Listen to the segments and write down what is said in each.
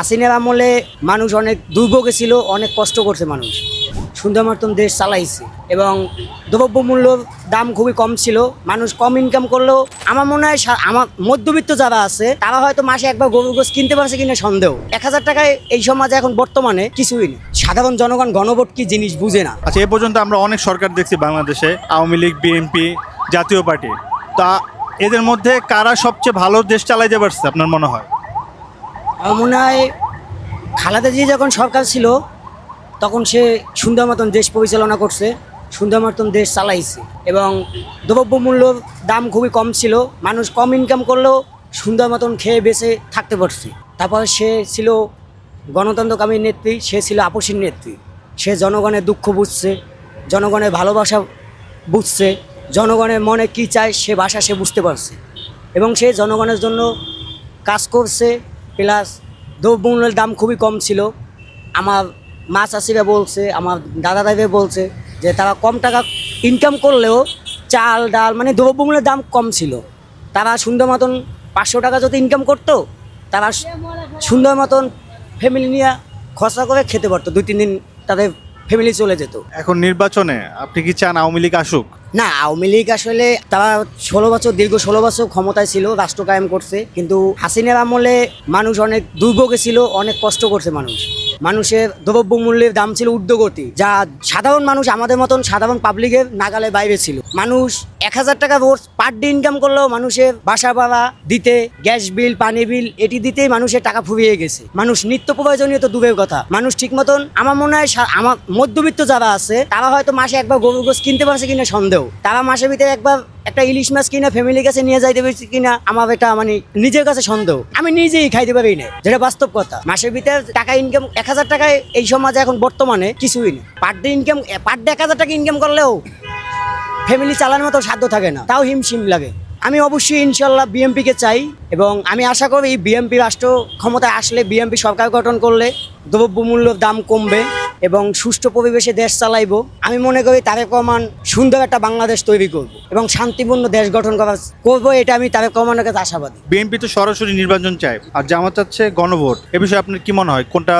হাসিনার আমলে মানুষ অনেক দুর্ভোগে ছিল অনেক কষ্ট করছে মানুষ। সুন্দর মতন দেশ চালাইছে এবং দ্রব্যমূল্য দাম খুবই কম ছিল, মানুষ কম ইনকাম করলেও আমার মনে হয় আমার মধ্যবিত্ত যারা আছে, তারা হয়তো মাসে একবার গরুর গোস কিনতে পারছে কিনা সন্দেহ। এক হাজার টাকায় এই সমাজে এখন বর্তমানে কিছুই নেই। সাধারণ জনগণ গণভোট কি জিনিস বুঝে না। আচ্ছা এ পর্যন্ত আমরা অনেক সরকার দেখছি বাংলাদেশে, আওয়ামী লীগ বিএনপি জাতীয় পার্টি। তা এদের মধ্যে কারা সবচেয়ে ভালো দেশ চালাইতে পারছে আপনার মনে হয়? মনে হয় খালাদা জি যখন সরকার ছিল, তখন সে সুন্দর মতন দেশ পরিচালনা করছে, সুন্দর মতন দেশ চালাইছে এবং দ্রব্যমূল্যর দাম খুবই কম ছিল, মানুষ কম ইনকাম করলেও সুন্দর মতন খেয়ে বেঁচে থাকতে পারছে। তারপর সে ছিল গণতন্ত্রকামী নেত্রী, সে ছিল আপসীর নেত্রী। সে জনগণের দুঃখ বুঝছে, জনগণের ভালোবাসা বুঝছে, জনগণের মনে কী চায় সে ভাষা সে বুঝতে পারছে। এবং সে জনগণের জন্য কাজ করছে প্লাস দ্রব্যমূল্যের দাম খুবই কম ছিল। আমার মা চাষিরা বলছে, আমার দাদা দাদিরা বলছে যে তারা কম টাকা ইনকাম করলেও চাল, ডাল মানে দ্রব্যমূল্যের দাম কম ছিল। তারা সুন্দর মতন পাঁচশো টাকা যদি ইনকাম করতো, তারা সুন্দর মতন ফ্যামিলি নিয়ে খরচা করে খেতে পারতো। দুই, তিন দিন তাদের ফ্যামিলি চলে যেত। এখন নির্বাচনে আপনি কি চান আওয়ামী লীগ আসুক? না, আওয়ামী লীগ আসলে তারা ষোলো বছর, দীর্ঘ ষোলো বছর ক্ষমতায় ছিল, রাষ্ট্র কায়েম করছে। কিন্তু হাসিনার আমলে মানুষ অনেক দুর্ভোগে ছিল, অনেক কষ্ট করছে মানুষ। মানুষের দ্রব্য মূল্যের দাম ছিল ঊর্ধ্বগতি, যা সাধারণ মানুষ আমাদের মতন সাধারণ পাবলিকের নাগালে বাইরে ছিল। মানুষ এক হাজার টাকা রোজ পার ডে ইনকাম করলেও মানুষের বাসা ভাড়া দিতে গ্যাস বিল পানি বিল এটি দিতেই মানুষের টাকা ফুরিয়ে গেছে। মানুষ নিত্য প্রয়োজনীয় তো দূরের কথা। মানুষ ঠিক মতন আমার মনে হয় আমার মধ্যবিত্ত যারা আছে, তারা হয়তো মাসে একবার গরুর গোস কিনতে পারছে কিনা সন্দেহ। তারা মাসের ভিতরে একবার একটা ইলিশ মাছ কিনা ফ্যামিলির কাছে নিয়ে যাইতে পারছি কিনা, আমার এটা মানে নিজের কাছে সন্দেহ। আমি নিজেই খাইতে পারি না যেটা বাস্তব কথা। মাসের ভিতরে টাকা ইনকাম এক হাজার টাকায় এই সমাজে এখন বর্তমানে কিছুই নেই। Per day income per day এক হাজার টাকা ইনকাম করলেও ফ্যামিলি চালানোর মতো সাধ্য থাকে না। তাও হিমশিম লাগে। আমি অবশ্যই ইনশাল্লাহ বিএমপিকে চাই এবং আমি আশা করি বিএমপি রাষ্ট্র ক্ষমতায় আসলে বিএমপি সরকার গঠন করলে দ্রব্যমূল্যর দাম কমবে। এবং সুষ্ঠু পরিবেশে দেশ চালাইব। আমি মনে করি তারেক রহমান সুন্দর একটা বাংলাদেশ তৈরি করব এবং শান্তিপূর্ণ দেশ গঠন করা করব, এটা আমি তারেক রহমানের কাছে আশাবাদী। বিএনপি তো সরাসরি নির্বাচন চায় আর জামাত চাচ্ছে গণভোট। এ বিষয়ে আপনার কি মনে হয়? কোনটা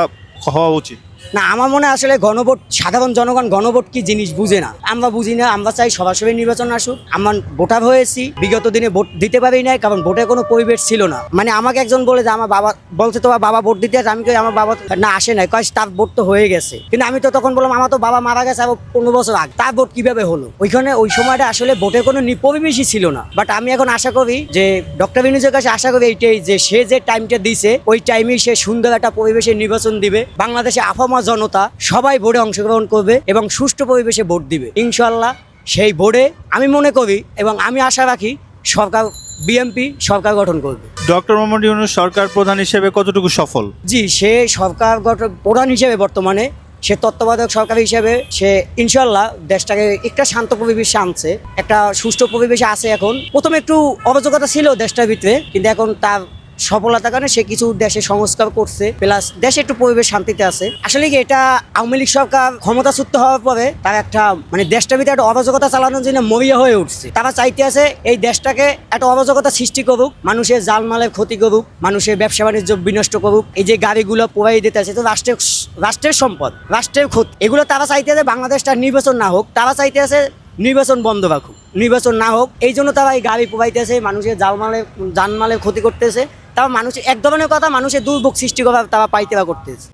হওয়া উচিত? না, আমার মনে আসলে গণভোট, সাধারণ জনগণ গণভোট কি জিনিস বুঝে না। আমরা বুঝি না, আমরা চাই সরাসরি নির্বাচন আসুক। আমরা ভোটার হয়েছি, বিগত দিনে ভোট দিতে পারি নাই, কারণ ভোটের কোনো পরিবেশ ছিল না। মানে আমাকে একজন বলে যে, আমার বাবা বলছে, তোমার বাবা ভোট দিতে আমি কই, আমার বাবা না, আসে নাই। কয়, তার ভোট তো হয়ে গেছে। কিন্তু আমি তো তখন বললাম, আমার তো বাবা মারা গেছে আবার পনেরো বছর আগে। তার ভোট কীভাবে হলো? ওইখানে ওই সময়টা আসলে ভোটের কোনো পরিবেশই ছিল না। বাট আমি এখন আশা করি যে, ডক্টর বিনুজের কাছে আশা করি এইটাই যে, সে যে টাইমটা দিছে, ওই টাইমেই সে সুন্দর একটা পরিবেশে নির্বাচন দিবে। বাংলাদেশে আফামা জনতা সবাই ভোটে অংশগ্রহণ করবে এবং সুষ্ঠু পরিবেশে ভোট দিবে। ইনশাল্লাহ সেই ভোটে আমি মনে করি এবং আমি আশা রাখি সরকার বিএমপি সরকার গঠন করবে। ডক্টর মোহাম্মদ ইউনুস সরকার প্রধান হিসেবে কতটুকু সফল? জি সে সরকার গঠন প্রধান হিসেবে বর্তমানে সে তত্ত্বাবধায়ক সরকার হিসেবে সে ইনশাল্লাহ দেশটাকে একটা শান্ত পরিবেশে আনছে একটা সুষ্ঠু পরিবেশে আছে এখন। প্রথমে একটু অরাজকতা ছিল দেশটার ভিতরে কিন্তু এখন তার সফলতার কারণে সে কিছু দেশে সংস্কার করছে প্লাস দেশে একটু পরিবেশ শান্তিতে আছে। আসলে কি এটা আওয়ামী লীগ সরকার ক্ষমতাচ্যুত হওয়ার পরে তার একটা মানে দেশটার ভিতরে একটা অরাজকতা চালানোর জন্য মরিয়া হয়ে উঠছে। তারা চাইতে আছে এই দেশটাকে একটা অরাজকতা সৃষ্টি করুক, মানুষের জালমালের ক্ষতি করুক, মানুষের ব্যবসা বাণিজ্য বিনষ্ট করুক, এই যে গাড়িগুলো প্রবাহী দিতে আছে তো রাষ্ট্রের রাষ্ট্রের সম্পদ, রাষ্ট্রের ক্ষতি। এগুলো তারা চাইতে আছে বাংলাদেশটা নির্বাচন না হোক, তারা চাইতে আছে নির্বাচন বন্ধ রাখুক। নির্বাচন না হোক, এই জন্য তারা এই গাড়ি প্রবাহিতেছে মানুষের জালমালে জানমালের ক্ষতি করতেছে। তারা মানুষ এক ধরনের কথা মানুষের দুর্ভোগ সৃষ্টি করা তারা পাইতে বা করতেছে।